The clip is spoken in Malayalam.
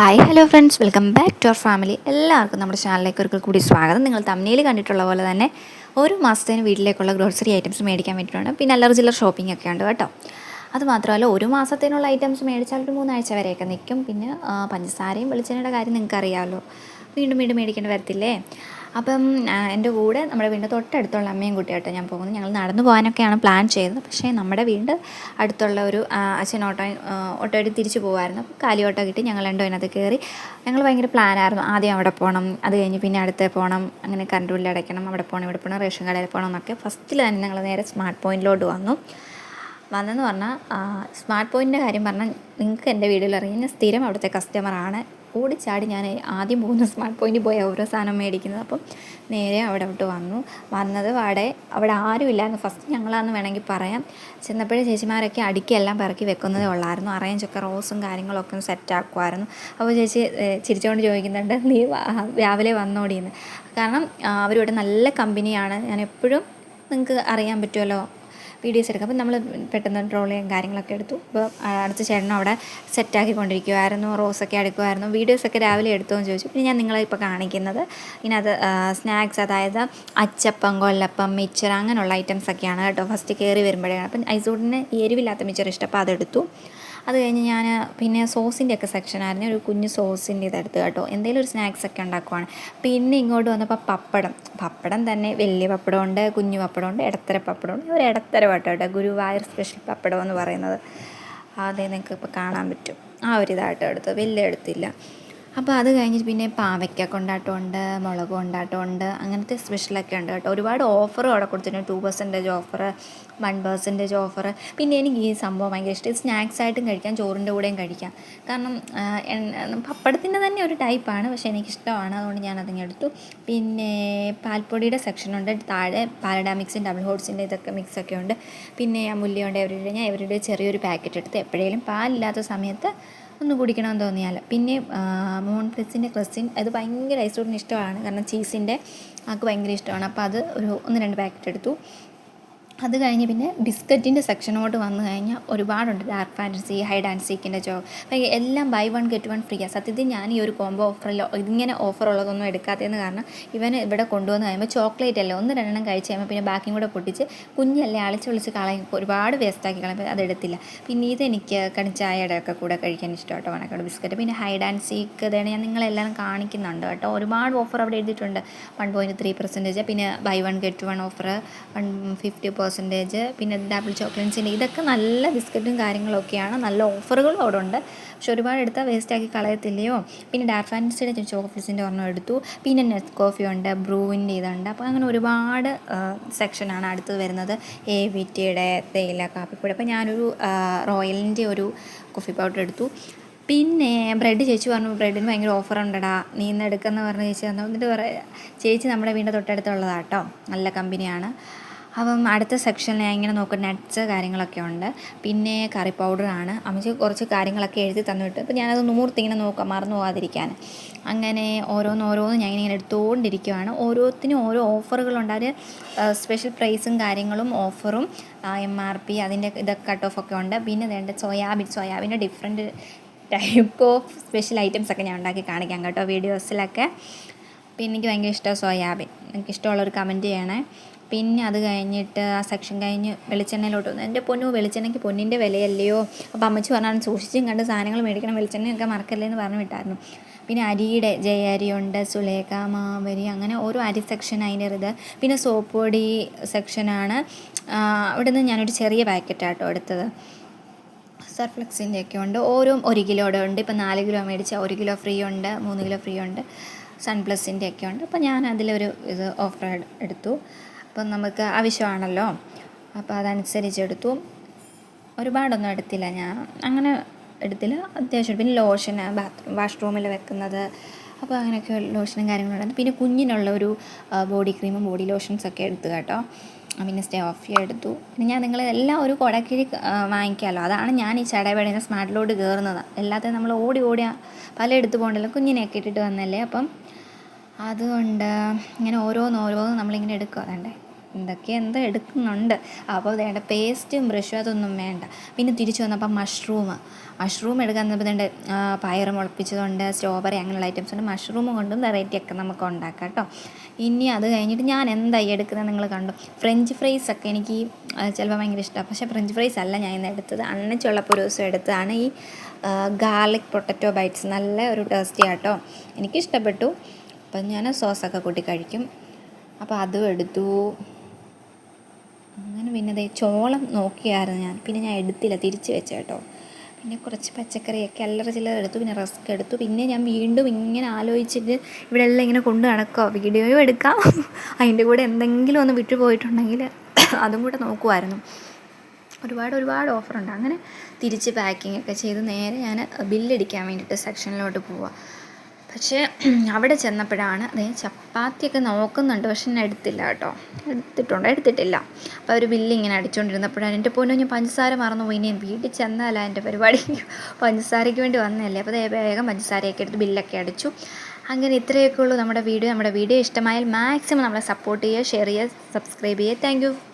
Hi hello friends welcome back to our family എല്ലാവർക്കും നമ്മുടെ ചാനലിലേക്ക് ഒരിക്കൽ കൂടി സ്വാഗതം. നിങ്ങൾ തമ്മിൽ കണ്ടിട്ടുള്ള പോലെ തന്നെ ഒരു മാസത്തേന് വീട്ടിലേക്കുള്ള ഗ്രോസറി ഐറ്റംസ് മേടിക്കാൻ വേണ്ടിയിട്ടുണ്ട് പിന്നെ അല്ലറ ചില്ലർ ഷോപ്പിംഗ് ഒക്കെ ഉണ്ട് കേട്ടോ. അത് മാത്രമല്ല ഒരു മാസത്തേനുള്ള ഐറ്റംസ് മേടിച്ചാൽ ഒരു മൂന്നാഴ്ച വരെയൊക്കെ നിൽക്കും. പിന്നെ പഞ്ചസാരയും വെളിച്ചെണ്ണയുടെ കാര്യം നിങ്ങൾക്ക് അറിയാമല്ലോ വീണ്ടും വീണ്ടും മേടിക്കേണ്ടി വരത്തില്ലേ? അപ്പം എന്റെ കൂടെ നമ്മുടെ വീടിന്റെ തൊട്ടടുത്തുള്ള അമ്മയും കുട്ടിയായിട്ട് ഞാൻ പോകുന്നത്. ഞങ്ങൾ നടന്നു പോകാനൊക്കെയാണ് പ്ലാൻ ചെയ്തത്. പക്ഷേ നമ്മുടെ വീട് അടുത്തുള്ള ഒരു അച്ഛൻ ഓട്ടോ ഓട്ടോ എടുത്ത് തിരിച്ചു പോകുമായിരുന്നു അപ്പോൾ കാലി ഓട്ടോ കിട്ടി. ഞങ്ങൾ രണ്ടും അതിനകത്ത് കയറി. ഞങ്ങൾ ഭയങ്കര പ്ലാനായിരുന്നു. ആദ്യം അവിടെ പോകണം അത് കഴിഞ്ഞ് പിന്നെ അടുത്ത് പോകണം അങ്ങനെ കറണ്ട് ബില്ല് അടയ്ക്കണം അവിടെ പോകണം ഇവിടെ പോകണം റേഷൻ കടയിൽ പോകണം എന്നൊക്കെ. ഫസ്റ്റിൽ തന്നെ ഞങ്ങൾ നേരെ സ്മാർട്ട് പോയിന്റിലോട്ട് വന്നു. വന്നെന്ന് പറഞ്ഞാൽ സ്മാർട്ട് പോയിന്റിന്റെ കാര്യം പറഞ്ഞാൽ നിങ്ങൾക്ക് എന്റെ വീഡിയോയിൽ അറിയാം. ഞാൻ സ്ഥിരം അവിടുത്തെ കസ്റ്റമറാണ് ഓടിച്ചാടി ഞാൻ ആദ്യം പോകുന്ന സ്മാർട്ട് പോയിന്റിൽ പോയി ഓരോ സാധനം മേടിക്കുന്നത്. അപ്പം നേരെ അവിടെ വിട്ട് വന്നു. വന്നത് അവിടെ അവിടെ ആരും ഇല്ലായിരുന്നു. ഫസ്റ്റ് ഞങ്ങളാന്ന് വേണമെങ്കിൽ പറയാം. ചെന്നപ്പോഴേ ചേച്ചിമാരൊക്കെ അടുക്കിയെല്ലാം പിറക്കി വെക്കുന്നതേ ഉള്ളായിരുന്നു. അറേഞ്ചൊക്കെ റോസും കാര്യങ്ങളൊക്കെ ഒന്ന് സെറ്റാക്കുമായിരുന്നു അപ്പോൾ ചേച്ചി ചിരിച്ചുകൊണ്ട് ചോദിക്കുന്നുണ്ട് നീ രാവിലെ വന്നോടിയെന്ന് കാരണം അവരിവിടെ നല്ല കമ്പനിയാണ് ഞാൻ എപ്പോഴും നിങ്ങൾക്ക് അറിയാൻ പറ്റുമല്ലോ. വീഡിയോസ് എടുക്കാം. അപ്പം നമ്മൾ പെട്ടെന്ന് ട്രോളിയും കാര്യങ്ങളൊക്കെ എടുത്തു. അപ്പോൾ അടുത്ത ചേട്ടനും അവിടെ സെറ്റാക്കിക്കൊണ്ടിരിക്കുമായിരുന്നു റോസൊക്കെ അടുക്കുമായിരുന്നു വീഡിയോസൊക്കെ രാവിലെ എടുത്തോന്ന് ചോദിച്ചു. പിന്നെ ഞാൻ നിങ്ങളെ ഇപ്പോൾ കാണിക്കുന്നത്. ഇതിനകത്ത് സ്നാക്സ് അതായത് അച്ചപ്പം കൊല്ലപ്പം മിച്ചർ അങ്ങനെയുള്ള ഐറ്റംസ് ഒക്കെയാണ് കേട്ടോ. ഫസ്റ്റ് കയറി വരുമ്പോഴേ അപ്പം ഐസൂട്ടിന് എരിവില്ലാത്ത മിച്ചർ ഇഷ്ടം. അപ്പോൾ അതെടുത്തു. അത് കഴിഞ്ഞ് ഞാൻ പിന്നെ സോസിന്റെ ഒക്കെ സെക്ഷനായിരുന്നു. ഒരു കുഞ്ഞ് സോസിന്റെ ഇതെടുത്ത് കേട്ടോ. എന്തെങ്കിലും ഒരു സ്നാക്സ് ഒക്കെ ഉണ്ടാക്കുവാണ്. പിന്നെ ഇങ്ങോട്ട് വന്നപ്പോൾ പപ്പടം. പപ്പടം തന്നെ വലിയ പപ്പടമുണ്ട് കുഞ്ഞു പപ്പടമുണ്ട് ഇടത്തര പപ്പടമുണ്ട്. ഒരു ഇടത്തര പട്ടം കേട്ടോ. ഗുരുവായൂർ സ്പെഷ്യൽ പപ്പടം എന്ന് പറയുന്നത്. അതേ നിങ്ങൾക്ക് ഇപ്പോൾ കാണാൻ പറ്റും. ആ ഒരു ഇതായിട്ട് എടുത്തു വലിയ എടുത്തില്ല. അപ്പോൾ അത് കഴിഞ്ഞിട്ട് പിന്നെ പാവയ്ക്ക കൊണ്ടാട്ടമുണ്ട് മുളക് കൊണ്ടാട്ടമുണ്ട് അങ്ങനത്തെ സ്പെഷ്യലൊക്കെ ഉണ്ട് കേട്ടോ. ഒരുപാട് ഓഫറും അവിടെ കൊടുത്തിട്ടുണ്ട്. Two percentage offer one percentage offer പിന്നെ എനിക്ക് ഈ സംഭവം ഭയങ്കര ഇഷ്ടം. സ്നാക്സ് ആയിട്ടും കഴിക്കാം ചോറിന്റെ കൂടെയും കഴിക്കാം. കാരണം പപ്പടത്തിന്റെ തന്നെ ഒരു ടൈപ്പാണ് പക്ഷേ എനിക്കിഷ്ടമാണ്. അതുകൊണ്ട് ഞാൻ അതിങ്ങനെ എടുത്തു. പിന്നെ പാൽപ്പൊടിയുടെ സെക്ഷനുണ്ട് താഴെ പാലഡാമിക്സും ഡബിൾ ഹോട്ട്സിന്റെ ഇതൊക്കെ മിക്സൊക്കെ ഉണ്ട്. പിന്നെ അമുല്യമുണ്ട് എവരുടെ ഞാൻ എവരുടെ ചെറിയൊരു പാക്കറ്റ് എടുത്ത് എപ്പോഴേലും പാലില്ലാത്ത സമയത്ത് ഒന്ന് കുടിക്കണമെന്ന് തോന്നിയാൽ. പിന്നെ മോൺ ഫ്ലിസിന്റെ ക്രിസ്റ്റിൻ അത് ഭയങ്കര ഐസോഡിന് ഇഷ്ടമാണ്. കാരണം ചീസിന്റെ ആൾക്ക് ഭയങ്കര ഇഷ്ടമാണ്. അപ്പോൾ അത് ഒരു ഒന്ന് രണ്ട് പാക്കറ്റ് എടുത്തു. അത് കഴിഞ്ഞ് പിന്നെ ബിസ്ക്കറ്റിന്റെ സെക്ഷനോട്ട് വന്നു കഴിഞ്ഞാൽ ഒരുപാടുണ്ട്. ഡാർക്ക് ഫാന്റസി ഹൈ ആൻഡ് സീക്കിന്റെ ജോ അപ്പം എല്ലാം buy one get one free ആണ് സത്യത്തിൽ ഞാൻ ഈ ഒരു കോംബോ ഓഫറല്ല ഇതിങ്ങനെ ഓഫർ ഉള്ളതൊന്നും എടുക്കാത്തതെന്ന് കാരണം ഇവൻ ഇവിടെ കൊണ്ടുവന്ന് കഴിയുമ്പോൾ ചോക്ലേറ്റ് അല്ലേ ഒന്ന് രണ്ടെണ്ണം കഴിച്ച് കഴിയുമ്പോൾ പിന്നെ ബാക്കിയും കൂടെ പൊട്ടിച്ച് കുഞ്ഞല്ലേ അളിച്ച് വിളിച്ച് കളയും. ഒരുപാട് വേസ്റ്റാക്കി കളയും. അതെടുത്തില്ല പിന്നെ ഇതെനിക്ക് കണിച്ചായയുടെ ഒക്കെ കൂടെ കഴിക്കാൻ ഇഷ്ടം കേട്ടോ ബിസ്ക്കറ്റ്. പിന്നെ ഹൈ ആൻഡ് സീക്ക് ഇതാണ് ഞാൻ നിങ്ങളെല്ലാം കാണിക്കുന്നുണ്ട് കേട്ടോ. ഒരുപാട് ഓഫർ അവിടെ എഴുതിയിട്ടുണ്ട്. വൺ പോയിന്റ് ത്രീ പെർസെന്റേജ് പിന്നെ buy one get one offer one fifty percentage പിന്നെ ഡബിൾ ചോക്ലേറ്റ്സിന്റെ ഇതൊക്കെ നല്ല ബിസ്ക്കറ്റും കാര്യങ്ങളൊക്കെയാണ്. നല്ല ഓഫറുകളും അവിടെ ഉണ്ട് പക്ഷെ ഒരുപാട് എടുത്താൽ വേസ്റ്റാക്കി കളയത്തില്ലയോ? പിന്നെ ഡാഫാൻസിയുടെ ഫാൻസിയുടെ ചോക്ലേറ്റ്സിന്റെ ഒരെണ്ണം എടുത്തു. പിന്നെ നെറ്റ് കോഫി ഉണ്ട് ബ്രൂവിന്റെ ഇതുണ്ട്. അപ്പോൾ അങ്ങനെ ഒരുപാട് സെക്ഷനാണ് അടുത്ത് വരുന്നത്. എ വി ടിയുടെ തേയില കാപ്പിപ്പൊടി. അപ്പോൾ ഞാനൊരു റോയലിന്റെ ഒരു കോഫി പൗഡർ എടുത്തു. പിന്നെ ബ്രെഡ് ചേച്ചി പറഞ്ഞു ബ്രെഡിന് ഭയങ്കര ഓഫർ ഉണ്ടടാ. നീ ഇന്ന് എടുക്കുന്ന പറഞ്ഞ ചേച്ചി എന്നിട്ട് പറയാം ചേച്ചി നമ്മുടെ വീടിന്റെ തൊട്ടടുത്തുള്ളതാണ് കേട്ടോ നല്ല കമ്പനിയാണ് അപ്പം അടുത്ത സെക്ഷനിൽ ഞാൻ ഇങ്ങനെ നോക്കും നട്ട്സ് കാര്യങ്ങളൊക്കെ ഉണ്ട്. പിന്നെ കറി പൗഡറാണ് അമ്മച്ചി കുറച്ച് കാര്യങ്ങളൊക്കെ എഴുതി തന്നിട്ട് അപ്പോൾ ഞാനത് നൂർത്ത് ഇങ്ങനെ നോക്കാം മറന്നു പോകാതിരിക്കാൻ. അങ്ങനെ ഓരോന്ന് ഓരോന്ന് ഞാൻ ഇങ്ങനെ എടുത്തുകൊണ്ടിരിക്കുവാണ് ഓരോത്തിനും ഓരോ ഓഫറുകളുണ്ട് അവർ സ്പെഷ്യൽ പ്രൈസും കാര്യങ്ങളും ഓഫറും എം ആർ പി അതിന്റെ ഇതൊക്കെ കട്ട് ഓഫ് ഒക്കെ ഉണ്ട്. പിന്നെ വേണ്ട soybean സോയാബീന്റെ different type of special items ഒക്കെ ഞാൻ ഉണ്ടാക്കി കാണിക്കാം കേട്ടോ വീഡിയോസിലൊക്കെ പിന്നെ എനിക്ക് ഭയങ്കര ഇഷ്ടമാണ് സോയാബീൻ എനിക്ക് ഇഷ്ടമുള്ളൊരു കമന്റ് ചെയ്യണേ. പിന്നെ അത് കഴിഞ്ഞിട്ട് ആ സെക്ഷൻ കഴിഞ്ഞ് വെളിച്ചെണ്ണയിലോട്ട് വന്നു. എന്റെ പൊന്നു വെളിച്ചെണ്ണയ്ക്ക് പൊന്നിന്റെ വിലയല്ലയോ? അപ്പോൾ അമ്മച്ചി പറഞ്ഞാണ് സൂക്ഷിച്ചും കണ്ട് സാധനങ്ങൾ മേടിക്കണം വെളിച്ചെണ്ണയൊക്കെ മറക്കല്ലേ എന്ന് പറഞ്ഞു വിട്ടായിരുന്നു. പിന്നെ അരിയുടെ ജയ അരിയുണ്ട് സുലേഖ മാവരി അങ്ങനെ ഓരോ അരി സെക്ഷൻ അതിന്റെ ഇത്. പിന്നെ സോപ്പ് പൊടി സെക്ഷനാണ് അവിടെ നിന്ന് ഞാനൊരു ചെറിയ പാക്കറ്റാട്ടോ എടുത്തത്. സർഫ്ലക്സിന്റെ ഒക്കെ ഉണ്ട്. ഓരോ ഒരു കിലോയുടെ ഉണ്ട്. ഇപ്പം നാല് കിലോ മേടിച്ചാൽ ഒരു കിലോ ഫ്രീ ഉണ്ട് മൂന്ന് കിലോ ഫ്രീ ഉണ്ട്. സൺപ്ലസിന്റെ ഒക്കെ ഉണ്ട് അപ്പോൾ ഞാൻ അതിലൊരു ഇത് ഓഫർ എടുത്തു. അപ്പം നമുക്ക് ആവശ്യമാണല്ലോ. അപ്പോൾ അതനുസരിച്ച് എടുത്തു. ഒരുപാടൊന്നും എടുത്തില്ല ഞാൻ. അങ്ങനെ എടുത്തില്ല. അത്യാവശ്യം പിന്നെ ലോഷന് ബാത്റൂം വാഷ്റൂമിൽ വെക്കുന്നത്. അപ്പോൾ അങ്ങനെയൊക്കെ ലോഷനും കാര്യങ്ങളുണ്ട് പിന്നെ കുഞ്ഞിനുള്ള ഒരു ബോഡി ക്രീമും ബോഡി ലോഷൻസ് ഒക്കെ എടുത്തു കേട്ടോ. പിന്നെ സ്റ്റേ ഓഫ് എടുത്തു. പിന്നെ ഞാൻ നിങ്ങൾ എല്ലാം ഒരു കുടക്കിഴി വാങ്ങിക്കാമല്ലോ. അതാണ് ഞാൻ ഈ ചടപടീനെ സ്മാർട്ടിലോട്ട് കയറുന്നത്. എല്ലാത്തിനും നമ്മൾ ഓടി ഓടി പല എടുത്തു പോകണ്ടല്ലോ. കുഞ്ഞിനെയൊക്കെ ഇട്ടിട്ട് വന്നല്ലേ. അപ്പം അതുകൊണ്ട് ഇങ്ങനെ ഓരോന്ന് ഓരോന്ന് നമ്മളിങ്ങനെ എടുക്കുക അതണ്ടേ എന്തൊക്കെ എന്തോ എടുക്കുന്നുണ്ട്. അപ്പോൾ വേണ്ട പേസ്റ്റും ബ്രഷും അതൊന്നും വേണ്ട. പിന്നെ തിരിച്ചു വന്നപ്പോൾ മഷ്റൂം മഷ്റൂം എടുക്കാൻ തന്നപ്പോൾ പയർ മുളപ്പിച്ചതുണ്ട് സ്ട്രോബെറി അങ്ങനെയുള്ള ഐറ്റംസ് ഉണ്ട്. മഷ്റൂം കൊണ്ടും വെറൈറ്റി ഒക്കെ നമുക്ക് ഉണ്ടാക്കാം കേട്ടോ. ഇനി അത് കഴിഞ്ഞിട്ട് ഞാൻ എന്തായി എടുക്കുന്നത് നിങ്ങൾ കണ്ടു? ഫ്രഞ്ച് ഫ്രൈസ് ഒക്കെ എനിക്ക് ചിലപ്പോൾ ഭയങ്കര ഇഷ്ടമാണ് പക്ഷേ ഫ്രഞ്ച് ഫ്രൈസ് അല്ല ഞാൻ ഇന്ന് എടുത്തത്. അണ്ണച്ചുള്ളപ്പോൾ ഒരു ദിവസം എടുത്തതാണ് ഈ ഗാർലിക് പൊട്ടറ്റോ ബൈറ്റ്സ് നല്ല ഒരു ടേസ്റ്റി ആട്ടോ എനിക്കിഷ്ടപ്പെട്ടു. അപ്പം ഞാൻ സോസൊക്കെ കൂട്ടി കഴിക്കും. അപ്പോൾ അതും എടുത്തു. അങ്ങനെ പിന്നെ ദേ ചോളം നോക്കിയായിരുന്നു ഞാൻ. പിന്നെ ഞാൻ എടുത്തില്ല തിരിച്ച് വെച്ച കേട്ടോ. പിന്നെ കുറച്ച് പച്ചക്കറിയൊക്കെ അല്ലറ ചില്ലറ എടുത്തു പിന്നെ റസ്ക് എടുത്തു. പിന്നെ ഞാൻ വീണ്ടും ഇങ്ങനെ ആലോചിച്ചിട്ട് ഇവിടെ എല്ലാം ഇങ്ങനെ കൊണ്ടു നടക്കുക വീഡിയോയും എടുക്കാം. അതിന്റെ കൂടെ എന്തെങ്കിലും ഒന്ന് വിട്ടുപോയിട്ടുണ്ടെങ്കിൽ അതും കൂടെ നോക്കുമായിരുന്നു ഒരുപാട് ഒരുപാട് ഓഫറുണ്ട്. അങ്ങനെ തിരിച്ച് പാക്കിംഗ് ഒക്കെ ചെയ്ത് നേരെ ഞാൻ ബില്ലടിക്കാൻ വേണ്ടിയിട്ട് സെക്ഷനിലോട്ട് പോവുക പക്ഷേ അവിടെ ചെന്നപ്പോഴാണ് അതേ ചപ്പാത്തിയൊക്കെ നോക്കുന്നുണ്ട്. പക്ഷെ ഞാൻ എടുത്തില്ല കേട്ടോ. എടുത്തിട്ടുണ്ടോ. എടുത്തിട്ടില്ല. അപ്പോൾ അവർ ബില്ലിങ്ങനെ അടിച്ചുകൊണ്ടിരുന്നപ്പോഴാണ് എന്റെ പൊന്നു ഞാൻ പഞ്ചസാര മറന്നു പോയി ഞാൻ വീട്ടിൽ ചെന്നാലാ എന്റെ പരിപാടി. പഞ്ചസാരയ്ക്ക് വേണ്ടി വന്നതല്ലേ. അപ്പോൾ വേഗം പഞ്ചസാരയൊക്കെ എടുത്ത് ബില്ലൊക്കെ അടിച്ചു. അങ്ങനെ ഇത്രയൊക്കെ ഉള്ളൂ നമ്മുടെ വീഡിയോ. നമ്മുടെ വീഡിയോ ഇഷ്ടമായാൽ മാക്സിമം നമ്മളെ സപ്പോർട്ട് ചെയ്യുക ഷെയർ ചെയ്യുക സബ്സ്ക്രൈബ് ചെയ്യുക. താങ്ക്